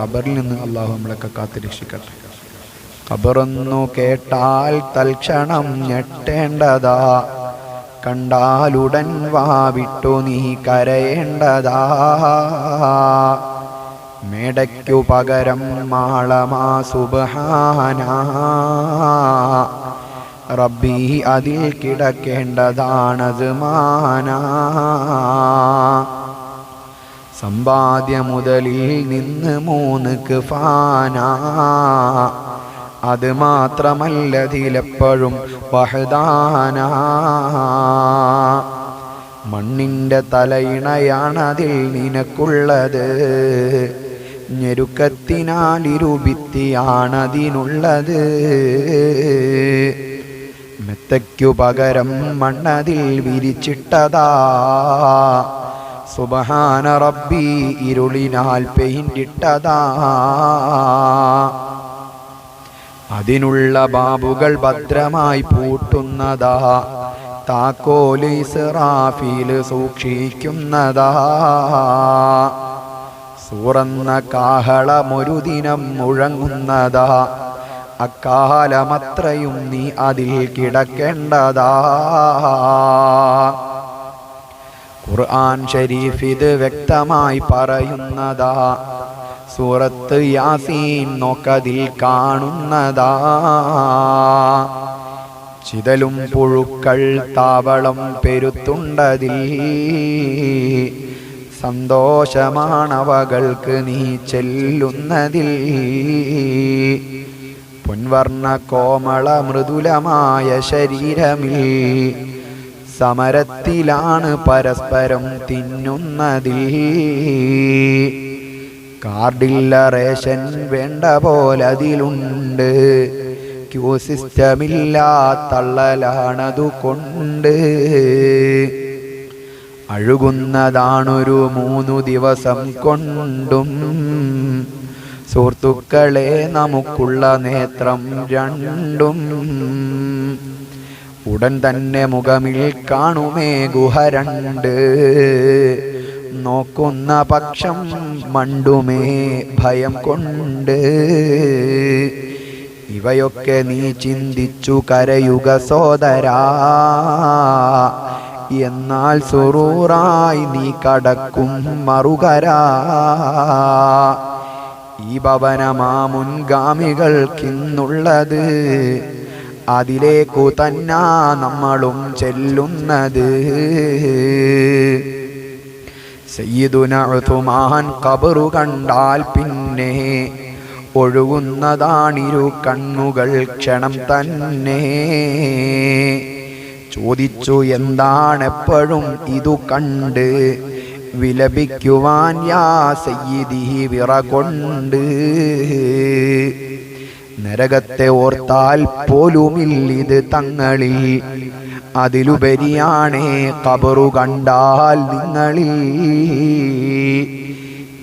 ഖബറിൽ നിന്ന് അള്ളാഹു നമ്മളൊക്കെ കാത്തുരക്ഷിക്കട്ടെ ഖബറൊന്നു കേട്ടാൽ തൽക്ഷണം ഞെട്ടേണ്ടതാ. കണ്ടാലുടൻ വാവിട്ടു നീ കരയേണ്ടതാ. മേടയ്ക്കു പകരം മാളമാ സുബഹാന. റബ്ബി അതിൽ കിടക്കേണ്ടതാണത് മാനാ. സമ്പാദ്യ മുതലിൽ നിന്ന് മൂന്ന് ഫാന അത് മാത്രമല്ലതിലെപ്പോഴും വഹദാന. മണ്ണിന്റെ തലയിണയാണതിൽ നിനക്കുള്ളത്. ഞെരുക്കത്തിനാലിരുഭിത്തിയാണതിനുള്ളത്. മെത്തയ്ക്കു പകരം മണ്ണതിൽ വിരിച്ചിട്ടതാ. സുബഹാന റബ്ബി ഇരുളിനാൽ പെയിന്റിട്ടതാ. അതിനുള്ള ബാബുകൾ ഭദ്രമായി പൂട്ടുന്നതാ. താക്കോൽ ഇസ്രാഫീൽ സൂക്ഷിക്കുന്നതാ. സൂറന്ന കാഹളമൊരു ദിനം മുഴങ്ങുന്നതാ. അക്കാലമത്രയും നീ അതിൽ കിടക്കേണ്ടതാ. ഖുർആൻ ഷരീഫ് ഇത് വ്യക്തമായി പറയുന്നതാ. സൂറത്ത് യാസീൻ നോക്കതിൽ കാണുന്നതാ. ചിതലും പുഴുക്കൾ താവളം പെരുത്തുണ്ടതിൽ. സന്തോഷമാണവകൾക്ക് നീ ചെല്ലുന്നതിൽ. പൊൻവർണ കോമള മൃദുലമായ ശരീരമിൽ സമരത്തിലാണ് പരസ്പരം തിന്നുന്നതിൽ. കാർഡില്ല റേഷൻ വേണ്ട പോലതിലുണ്ട്. ക്യൂ സിസ്റ്റമില്ല കൊണ്ട് അഴുകുന്നതാണൊരു മൂന്നു ദിവസം കൊണ്ടും. സുഹൃത്തുക്കളെ നമുക്കുള്ള നേത്രം രണ്ടും. ഉടൻ തന്നെ മുഖമിൽ കാണുമേ ഗുഹ രണ്ട്. നോക്കുന്ന പക്ഷം മണ്ടുമേ ഭയം കൊണ്ട്. ഇവയൊക്കെ നീ ചിന്തിച്ചു കരയുക സോദരാ. എന്നാൽ സുറൂറായി നീ കടക്കും മറുകരാ. ഈ ഭവനമാ മുൻഗാമികൾക്കിന്നുള്ളത്. അതിലേക്കു തന്നാ നമ്മളും ചെല്ലുന്നത്. കബറു കണ്ടാൽ പിന്നെ ഒഴുകുന്നതാണിരു കണ്ണുകൾ ക്ഷണം തന്നെ. ചോദിച്ചു എന്താണെപ്പോഴും ഇതു കണ്ട്? വിലപിക്കുവാൻ യാ സയ്യിദി വിറ കൊണ്ട് നരകത്തെ ഓർത്താൽ പോലുമില്ലിത് തങ്ങളിൽ. അതിലുപരിയാണേ കബറു കണ്ടാൽ നിങ്ങളിൽ.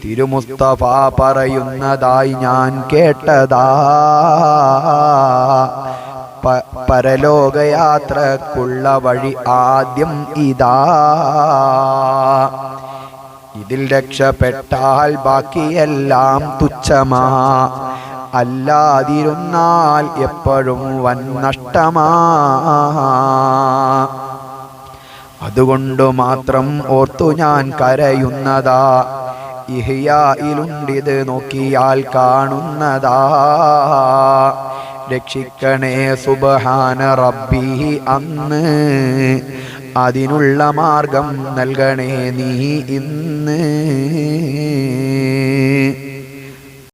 തിരുമുസ്തഫ പറയുന്നതായി ഞാൻ കേട്ടതാ. പരലോകയാത്രക്കുള്ള വഴി ആദ്യം ഇതാ. ഇതിൽ രക്ഷപ്പെട്ടാൽ ബാക്കിയെല്ലാം തുച്ഛമാ. അല്ലാതിരുന്നാൽ എപ്പോഴും വൻ നഷ്ടമാ. അതുകൊണ്ടു മാത്രം ഓർത്തു ഞാൻ കരയുന്നതാ. ഇഹിയായിലുണ്ടിത് നോക്കിയാൽ കാണുന്നതാ. രക്ഷിക്കണേ സുബഹാന റബ്ബി അന്ന്. അതിനുള്ള മാർഗം നൽകണേ നീ ഇന്ന്.